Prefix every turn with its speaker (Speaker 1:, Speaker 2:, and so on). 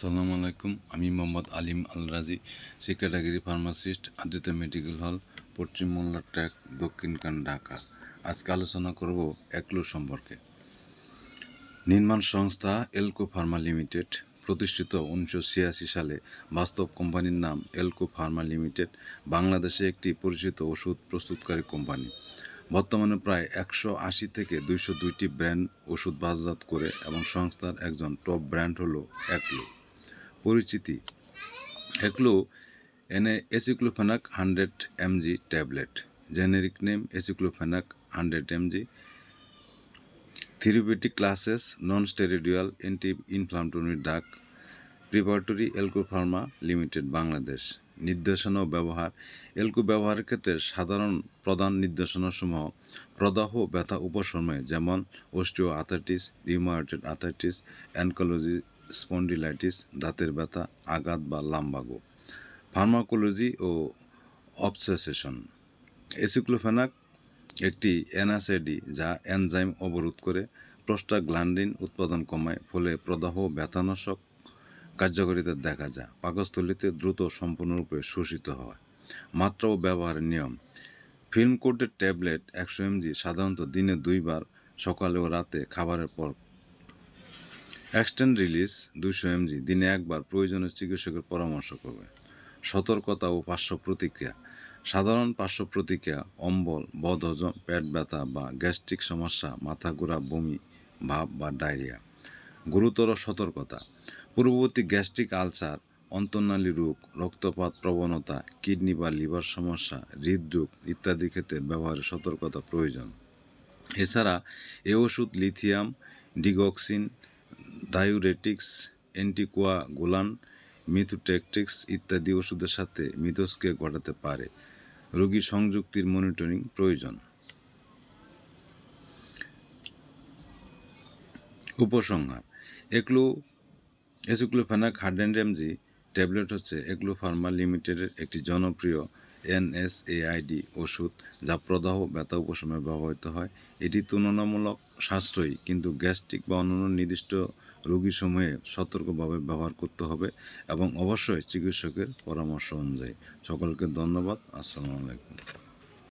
Speaker 1: আসসালামু আলাইকুম। আমি মোহাম্মদ আলিম আল রাজি শিক্ষাটাগিরি ফার্মাসিস্ট আদিত্য মেডিকেল হল পশ্চিম মোল্লা ট্র্যাক দক্ষিণকান ঢাকা। আজকে আলোচনা করব একলো সম্পর্কে। নির্মাণ সংস্থা এলকো ফার্মা লিমিটেড, প্রতিষ্ঠিত উনিশশো ছিয়াশি সালে বাস্তব কোম্পানির নাম এলকো ফার্মা লিমিটেড, বাংলাদেশে একটি পরিচিত ওষুধ প্রস্তুতকারী কোম্পানি। বর্তমানে প্রায় একশো আশি থেকে দুইশো দুইটি ব্র্যান্ড ওষুধ বাজারজাত করে এবং সংস্থার একজন টপ ব্র্যান্ড হলো একলো। পরিচিতি। এগুলো এনে aceclofenac hundred MG tablet. Generic name aceclofenac hundred MG. Therapeutic classes non steroidal anti inflammatory drug. Preparatory Elco pharma limited, Bangladesh. নির্দেশনা ও ব্যবহার। এলকো ব্যবহারের ক্ষেত্রে সাধারণ প্রধান নির্দেশনাসমূহ প্রদাহ, ব্যথা, উপশমে, যেমন অস্টিও আথাইটিস রিউমাটয়েড আথাইটিস অ্যানকোলজি স্পন্ডিলাইটিস, দাঁতের ব্যথা, আঘাত বা লাম্বাগো, ফার্মাকোলজি ও অবসেসেশন এসিক্লোফেনাক একটি এনএসএডি যা এনজাইম অবরোধ করে প্রোস্টাগ্ল্যান্ডিন উৎপাদন কমায়, ফলে প্রদাহ, ব্যথানাশক কার্যকারিতা দেখা যায়। পাকস্থলিতে দ্রুত সম্পূর্ণরূপে শোষিত হয়। মাত্রা ও ব্যবহারের নিয়ম। ফিল্ম কোটের ট্যাবলেট একশো এমজি সাধারণত দিনে দুইবার, সকালে ও রাতে খাবারের পর এক্সটেন্ড রিলিজ দুইশো এমজি দিনে একবার প্রয়োজনীয় চিকিৎসকের পরামর্শ করবে। সতর্কতা ও পার্শ্ব প্রতিক্রিয়া। সাধারণ পার্শ্ব প্রতিক্রিয়া, অম্বল বদহজম পেট ব্যথা বা গ্যাস্ট্রিক সমস্যা, মাথা ঘোরা, বমি, ভাব বা ডায়রিয়া। গুরুতর সতর্কতা। পূর্ববর্তী গ্যাস্ট্রিক আলসার, অন্তর্নালী রোগ, রক্তপাত প্রবণতা, কিডনি বা লিভার সমস্যা, হৃদরোগ ইত্যাদি ক্ষেত্রে ব্যবহারের সতর্কতা প্রয়োজন। এছাড়া এ ওষুধ lithium, digoxin diuretics anticoagulant methotrexate ইত্যাদি ওষুধের সাথে মিথস্ক্রিয়া ঘটাতে পারে। রোগী সংযুক্তির মনিটরিং প্রয়োজন। উপসংহার, Aclo, aceclofenac hundred MG tablet হচ্ছে এগ্লো ফার্মা লিমিটেডের একটি জনপ্রিয় এনএসএআইডি ওষুধ যা প্রদাহ ব্যথা উপশমে ব্যবহৃত হয়। এটি তুলনামূলক সাশ্রয়ী, কিন্তু গ্যাস্ট্রিক বা অন্যান্য নির্দিষ্ট রোগী সময়ে সতর্কভাবে ব্যবহার করতে হবে এবং অবশ্যই চিকিৎসকের পরামর্শ অনুযায়ী। সকলকে ধন্যবাদ। আসসালামু আলাইকুম।